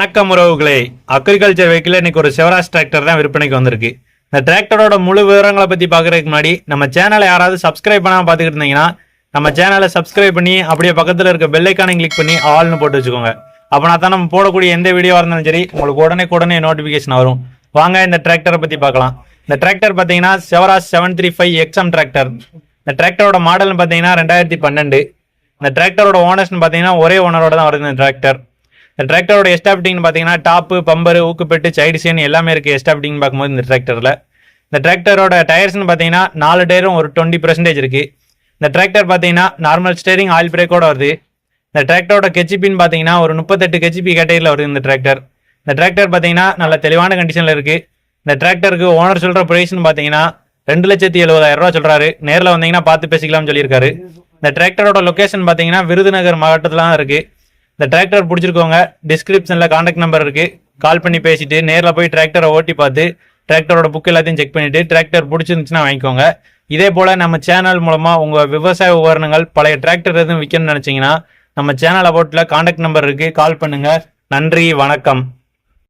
வணக்கம் உறவுகளே. Agriculture vehicle இன்னைக்கு ஒரு சிவராஜ் டிராக்டர் தான் விற்பனைக்கு வந்திருக்கு. இந்த டிராக்டரோட முழு விவரங்களை பற்றி பார்க்கறதுக்கு முன்னாடி நம்ம சேனலை யாராவது சப்ஸ்கிரைப் பண்ணாம பார்த்துக்கிட்டு இருந்தீங்கன்னா நம்ம சேனலை சப்ஸ்கிரைப் பண்ணி அப்படியே பக்கத்தில் இருக்க பெல்லைக்கானை கிளிக் பண்ணி ஆல்னு போட்டு வச்சுக்கோங்க. அப்பனா தான் நம்ம போடக்கூடிய எந்த வீடியோவாக இருந்தாலும் சரி உங்களுக்கு உடனே உடனே நோட்டிஃபிகேஷன் வரும். வாங்க இந்த டிராக்டரை பற்றி பார்க்கலாம். இந்த டிராக்டர் பார்த்தீங்கன்னா Swaraj seven three five XM tractor இந்த டிராக்டரோட மாடல்னு பார்த்தீங்கன்னா ரெண்டாயிரத்தி பன்னெண்டு. இந்த டிராக்டரோட ஓனர்ஸ்னு பார்த்தீங்கன்னா ஒரே ஓனரோட தான் வருது இந்த டிராக்டர் இந்த டிராக்டரோட எஸ்டாப்டிங்னு பார்த்தீங்கன்னா டாப்பு பம்பர் ஊக்குப்பெட்டு சைடு எல்லாமே இருக்குது எஸ்டாப்டிங் பார்க்கும்போது இந்த டிராக்டரில் இந்த டிராக்டரோட டயர்ஸ்னு பார்த்தீங்கன்னா நாலு டயரும் ஒரு டுவெண்ட்டி பர்சன்டேஜ் இருக்குது இந்த டிராக்டர் பார்த்தீங்கன்னா நார்மல் ஸ்டேரிங் ஆயில் பிரேக்கோட வருது. இந்த டிராக்டரோட கெச்சிபின்னு பார்த்தீங்கன்னா ஒரு முப்பத்தெட்டு கெச்சிபி கேட்டகரியில் வருது இந்த டிராக்டர் இந்த டிராக்டர் பார்த்தீங்கன்னா நல்ல தெளிவான கண்டிஷனில் இருக்குது இந்த டிராக்டருக்கு ஓனர் சொல்கிற ப்ரைஸ்னு பார்த்தீங்கன்னா ரெண்டு லட்சத்தி எழுபதாயிரம் ரூபா சொல்கிறாரு நேரில் வந்தீங்கன்னா பார்த்து பேசிக்கலாம்னு சொல்லியிருக்காரு. இந்த டிராக்டரோட லொக்கேஷன் பார்த்தீங்கன்னா விருதுநகர் மாவட்டத்தில் தான் இருக்குது இந்த டிராக்டர் பிடிச்சிருக்கோங்க டிஸ்கிரிப்ஷனில் காண்டாக்ட் நம்பர் இருக்குது கால் பண்ணி பேசிட்டு நேரில் போய் டிராக்டரை ஓட்டி பார்த்து டிராக்டரோட புக் எல்லாத்தையும் செக் பண்ணிவிட்டு டிராக்டர் பிடிச்சிருந்துச்சுன்னா வாங்கிக்கோங்க. இதே போல் நம்ம சேனல் மூலமாக உங்கள் விவசாய உபகரணங்கள் பழைய டிராக்டர் எதுவும் விற்கணும்னு நினச்சிங்கன்னா நம்ம சேனல் அபவுட்டில் காண்டாக்ட் நம்பர் இருக்குது கால் பண்ணுங்கள் நன்றி வணக்கம்.